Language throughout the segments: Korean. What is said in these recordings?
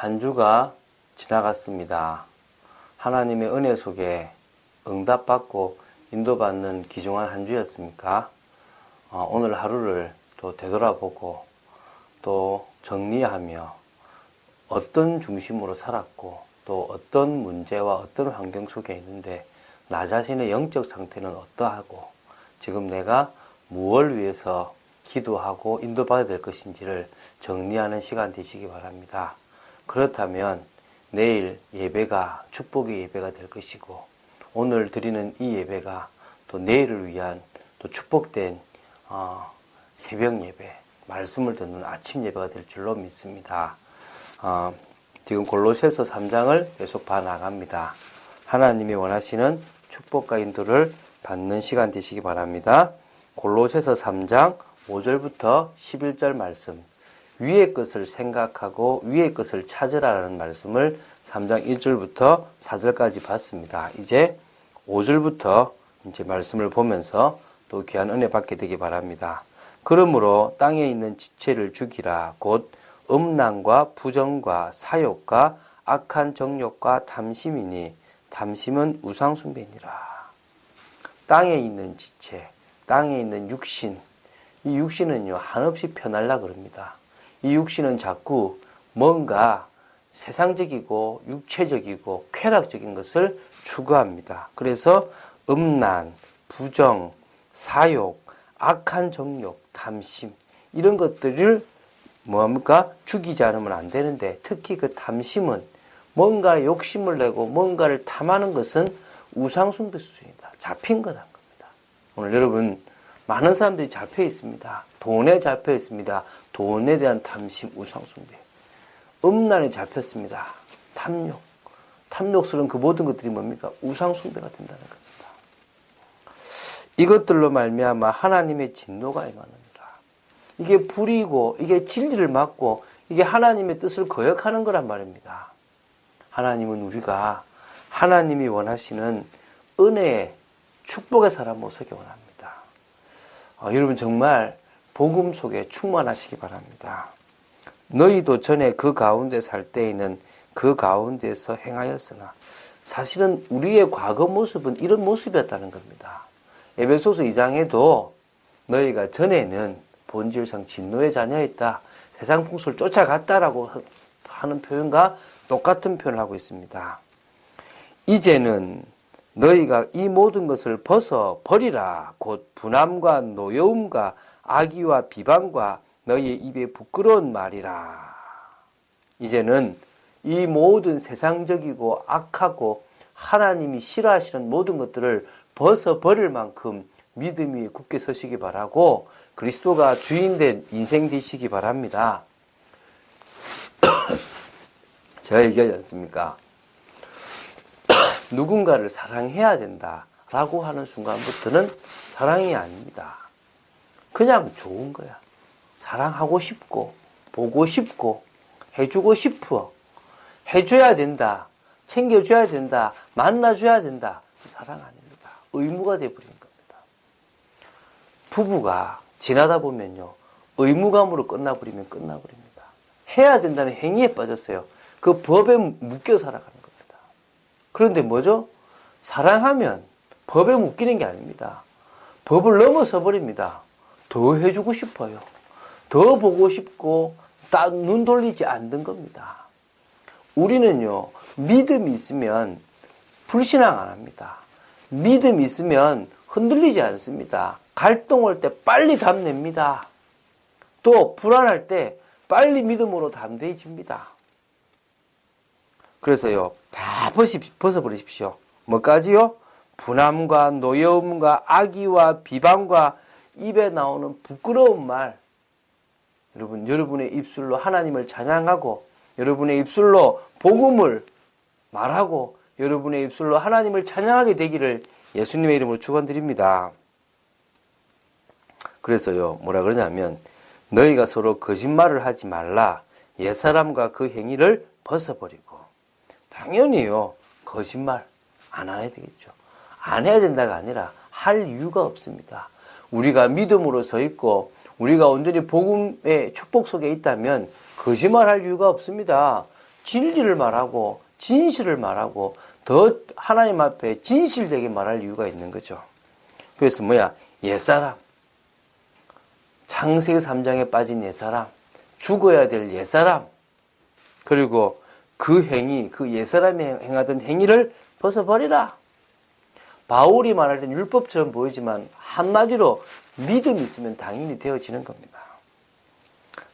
한 주가 지나갔습니다. 하나님의 은혜 속에 응답받고 인도받는 귀중한 한 주였습니까? 어, 오늘 하루를 또 되돌아보고 또 정리하며 어떤 중심으로 살았고 또 어떤 문제와 어떤 환경 속에 있는데 나 자신의 영적 상태는 어떠하고 지금 내가 무엇을 위해서 기도하고 인도받아야 될 것인지를 정리하는 시간 되시기 바랍니다. 그렇다면 내일 예배가 축복의 예배가 될 것이고 오늘 드리는 이 예배가 또 내일을 위한 또 축복된 어, 새벽 예배, 말씀을 듣는 아침 예배가 될 줄로 믿습니다. 어, 지금 골로새서 3장을 계속 봐 나갑니다. 하나님이 원하시는 축복과 인도를 받는 시간 되시기 바랍니다. 골로새서 3장 5절부터 11절 말씀. 위의 것을 생각하고 위의 것을 찾으라는 말씀을 3장 1절부터 4절까지 봤습니다. 이제 5절부터 이제 말씀을 보면서 또 귀한 은혜 받게 되기 바랍니다. 그러므로 땅에 있는 지체를 죽이라 곧 음란과 부정과 사욕과 악한 정욕과 탐심이니 탐심은 우상숭배니라. 땅에 있는 지체, 땅에 있는 육신, 이 육신은요 한없이 편할라 그럽니다. 이 육신은 자꾸 뭔가 세상적이고 육체적이고 쾌락적인 것을 추구합니다. 그래서 음란, 부정, 사욕, 악한 정욕, 탐심 이런 것들을 뭐합니까? 죽이지 않으면 안 되는데 특히 그 탐심은 뭔가 욕심을 내고 뭔가를 탐하는 것은 우상숭배 수준이다. 잡힌 거다. 오늘 여러분 많은 사람들이 잡혀 있습니다. 돈에 잡혀 있습니다. 돈에 대한 탐심, 우상숭배. 음란에 잡혔습니다. 탐욕. 탐욕스러운 그 모든 것들이 뭡니까? 우상숭배가 된다는 겁니다. 이것들로 말미암아 하나님의 진노가 임하느니라. 이게 불이고 이게 진리를 막고 이게 하나님의 뜻을 거역하는 거란 말입니다. 하나님은 우리가 하나님이 원하시는 은혜의 축복의 사람으로 서기 원합니다. 어, 여러분 정말 복음 속에 충만하시기 바랍니다. 너희도 전에 그 가운데 살 때에는 그 가운데서 행하였으나 사실은 우리의 과거 모습은 이런 모습이었다는 겁니다. 에베소서 2장에도 너희가 전에는 본질상 진노의 자녀였다. 세상 풍수를 쫓아갔다라고 하는 표현과 똑같은 표현을 하고 있습니다. 이제는 너희가 이 모든 것을 벗어 버리라. 곧 분함과 노여움과 악의와 비방과 너희의 입에 부끄러운 말이라. 이제는 이 모든 세상적이고 악하고 하나님이 싫어하시는 모든 것들을 벗어 버릴 만큼 믿음이 굳게 서시기 바라고 그리스도가 주인된 인생 되시기 바랍니다. 제가 얘기하지 않습니까? 누군가를 사랑해야 된다라고 하는 순간부터는 사랑이 아닙니다. 그냥 좋은 거야. 사랑하고 싶고, 보고 싶고, 해주고 싶어. 해줘야 된다. 챙겨줘야 된다. 만나줘야 된다. 사랑 아닙니다. 의무가 돼버린 겁니다. 부부가 지나다 보면요. 의무감으로 끝나버리면 끝나버립니다. 해야 된다는 행위에 빠졌어요. 그 법에 묶여 살아가는. 그런데 뭐죠? 사랑하면 법에 묶이는 게 아닙니다. 법을 넘어서 버립니다. 더 해주고 싶어요. 더 보고 싶고 눈 돌리지 않는 겁니다. 우리는요 믿음이 있으면 불신앙 안 합니다. 믿음이 있으면 흔들리지 않습니다. 갈등 올 때 빨리 답냅니다. 또 불안할 때 빨리 믿음으로 담대해집니다. 그래서요 다 벗어버리십시오. 뭐까지요? 분함과 노여움과 악의와 비방과 입에 나오는 부끄러운 말. 여러분, 여러분의 입술로 하나님을 찬양하고, 여러분의 입술로 복음을 말하고, 여러분의 입술로 하나님을 찬양하게 되기를 예수님의 이름으로 축원드립니다. 그래서요, 뭐라 그러냐면, 너희가 서로 거짓말을 하지 말라. 옛사람과 그 행위를 벗어버리고. 당연히요, 거짓말 안 해야 되겠죠. 안 해야 된다가 아니라 할 이유가 없습니다. 우리가 믿음으로 서 있고 우리가 온전히 복음의 축복 속에 있다면 거짓말할 이유가 없습니다. 진리를 말하고 진실을 말하고 더 하나님 앞에 진실되게 말할 이유가 있는 거죠. 그래서 뭐야? 옛사람. 창세기 3장에 빠진 옛사람. 죽어야 될 옛사람. 그리고 그 행위, 그 옛사람이 행하던 행위를 벗어버리라. 바울이 말할 땐 율법처럼 보이지만 한마디로 믿음이 있으면 당연히 되어지는 겁니다.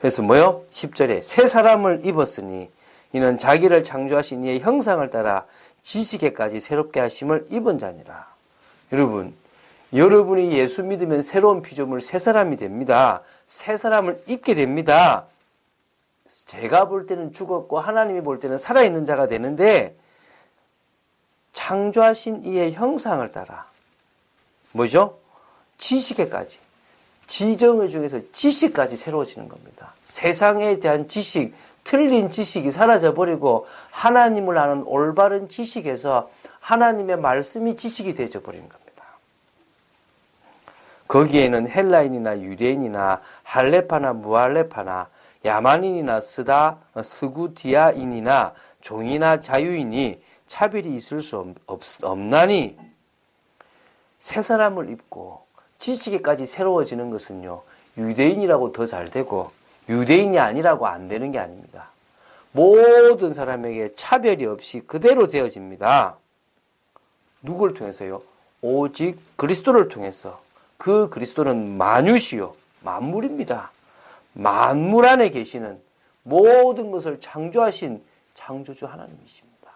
그래서 뭐요? 10절에 새 사람을 입었으니 이는 자기를 창조하신 이의 형상을 따라 지식에까지 새롭게 하심을 입은 자니라. 여러분, 여러분이 예수 믿으면 새로운 피조물 새 사람이 됩니다. 새 사람을 입게 됩니다. 제가 볼 때는 죽었고 하나님이 볼 때는 살아있는 자가 되는데 창조하신 이의 형상을 따라 뭐죠? 지식에까지 지정의 중에서 지식까지 새로워지는 겁니다. 세상에 대한 지식, 틀린 지식이 사라져 버리고 하나님을 아는 올바른 지식에서 하나님의 말씀이 지식이 버린 겁니다. 거기에는 헬라인이나 유대인이나 할레파나 무할레파나 야만인이나 스다 스구디아인이나 종이나 자유인이 차별이 있을 수 없, 없나니 새 사람을 입고 지식에까지 새로워지는 것은요 유대인이라고 더 잘 되고 유대인이 아니라고 안 되는 게 아닙니다. 모든 사람에게 차별이 없이 그대로 되어집니다. 누구를 통해서요? 오직 그리스도를 통해서 그 그리스도는 만유시요 만물입니다. 만물 안에 계시는 모든 것을 창조하신 창조주 하나님이십니다.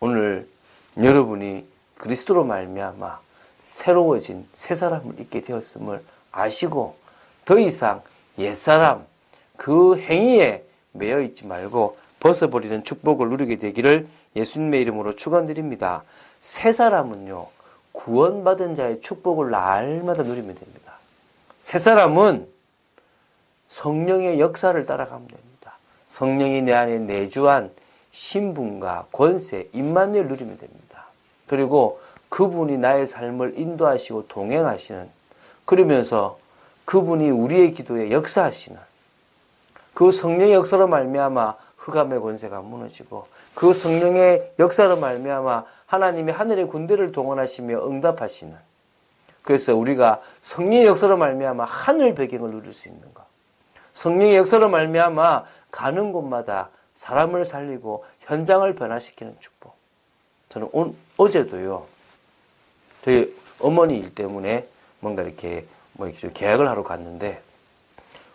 오늘 여러분이 그리스도로 말미암아 새로워진 새 사람을 입게 되었음을 아시고 더 이상 옛사람 그 행위에 매여 있지 말고 벗어버리는 축복을 누리게 되기를 예수님의 이름으로 축원드립니다. 새 사람은요 구원받은 자의 축복을 날마다 누리면 됩니다. 새 사람은 성령의 역사를 따라가면 됩니다. 성령이 내 안에 내주한 신분과 권세, 임만을 누리면 됩니다. 그리고 그분이 나의 삶을 인도하시고 동행하시는 그러면서 그분이 우리의 기도에 역사하시는 그 성령의 역사로 말미암아 흑암의 권세가 무너지고 그 성령의 역사로 말미암아 하나님이 하늘의 군대를 동원하시며 응답하시는 그래서 우리가 성령의 역사로 말미암아 하늘 배경을 누릴 수 있는 것 성령의 역사로 말미암아 가는 곳마다 사람을 살리고 현장을 변화시키는 축복. 저는 온, 어제도요 저희 어머니 일 때문에 뭔가 이렇게 뭐 이렇게 계약을 하러 갔는데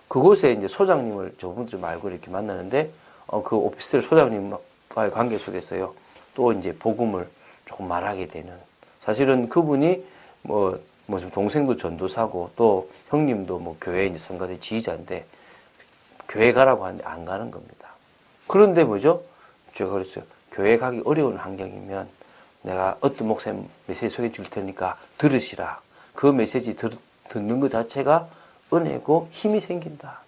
그곳에 이제 소장님을 저분 좀 알고 이렇게 만나는데 어, 그 오피스텔 소장님과의 관계 속에서요 또 이제 복음을 조금 말하게 되는 사실은 그분이 뭐, 뭐 동생도 전도사고 또 형님도 뭐 교회 이제 선거대 지휘자인데 교회 가라고 하는데 안 가는 겁니다. 그런데 뭐죠? 제가 그랬어요. 교회 가기 어려운 환경이면 내가 어떤 목사님 메시지 소개해 줄 테니까 들으시라. 그 메시지 들, 듣는 것 자체가 은혜고 힘이 생긴다.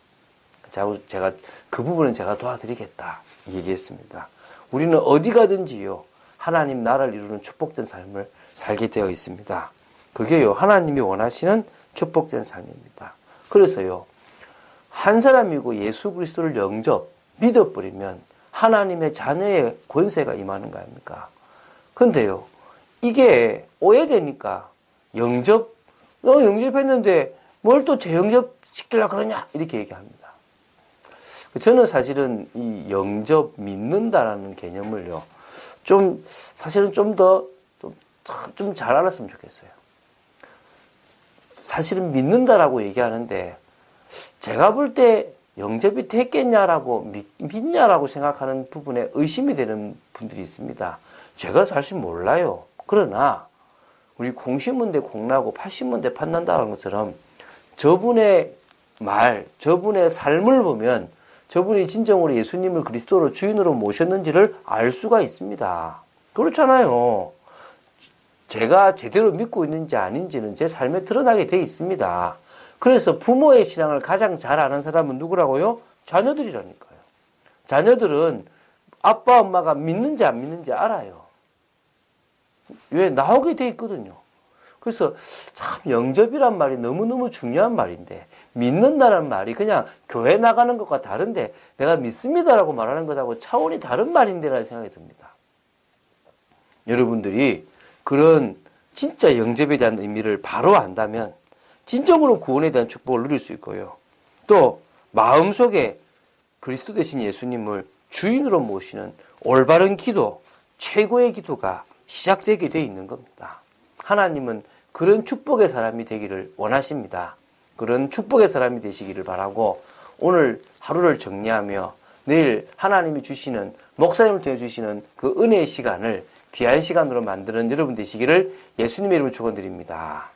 제가 그 부분은 제가 도와드리겠다. 얘기했습니다. 우리는 어디 가든지요. 하나님 나라를 이루는 축복된 삶을 살게 되어 있습니다. 그게요. 하나님이 원하시는 축복된 삶입니다. 그래서요. 한 사람이고 예수 그리스도를 영접, 믿어버리면 하나님의 자녀의 권세가 임하는 거 아닙니까? 근데요. 이게 오해되니까 영접, 너 영접했는데 뭘 또 재영접 시키려 그러냐? 이렇게 얘기합니다. 저는 사실은 이 영접 믿는다라는 개념을요, 좀, 사실은 좀 더, 좀, 좀잘 알았으면 좋겠어요. 사실은 믿는다라고 얘기하는데, 제가 볼 때 영접이 됐겠냐라고, 믿, 믿냐라고 생각하는 부분에 의심이 되는 분들이 있습니다. 제가 사실 몰라요. 그러나, 우리 공신문대 공나고 팔신문대 판난다는 것처럼 저분의 말, 저분의 삶을 보면 저분이 진정으로 예수님을 그리스도로 주인으로 모셨는지를 알 수가 있습니다. 그렇잖아요. 제가 제대로 믿고 있는지 아닌지는 제 삶에 드러나게 돼 있습니다. 그래서 부모의 신앙을 가장 잘 아는 사람은 누구라고요? 자녀들이라니까요. 자녀들은 아빠, 엄마가 믿는지 안 믿는지 알아요. 왜? 나오게 돼 있거든요. 그래서 참 영접이란 말이 너무너무 중요한 말인데 믿는다는 말이 그냥 교회 나가는 것과 다른데 내가 믿습니다라고 말하는 것하고 차원이 다른 말인데라는 생각이 듭니다. 여러분들이 그런 진짜 영접에 대한 의미를 바로 안다면 진정으로 구원에 대한 축복을 누릴 수 있고요. 또 마음속에 그리스도 대신 예수님을 주인으로 모시는 올바른 기도, 최고의 기도가 시작되게 돼 있는 겁니다. 하나님은 그런 축복의 사람이 되기를 원하십니다. 그런 축복의 사람이 되시기를 바라고 오늘 하루를 정리하며 내일 하나님이 주시는 목사님을 통해 주시는 그 은혜의 시간을 귀한 시간으로 만드는 여러분 되시기를 예수님의 이름으로 축원드립니다.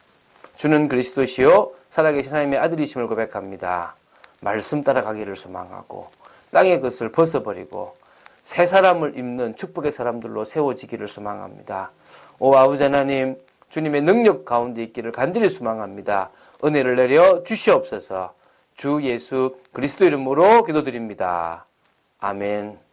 주는 그리스도시요 살아계신 하나님의 아들이심을 고백합니다. 말씀 따라가기를 소망하고 땅의 것을 벗어버리고 새 사람을 입는 축복의 사람들로 세워지기를 소망합니다. 오 아버지 하나님 주님의 능력 가운데 있기를 간절히 소망합니다. 은혜를 내려 주시옵소서. 주 예수 그리스도 이름으로 기도드립니다. 아멘.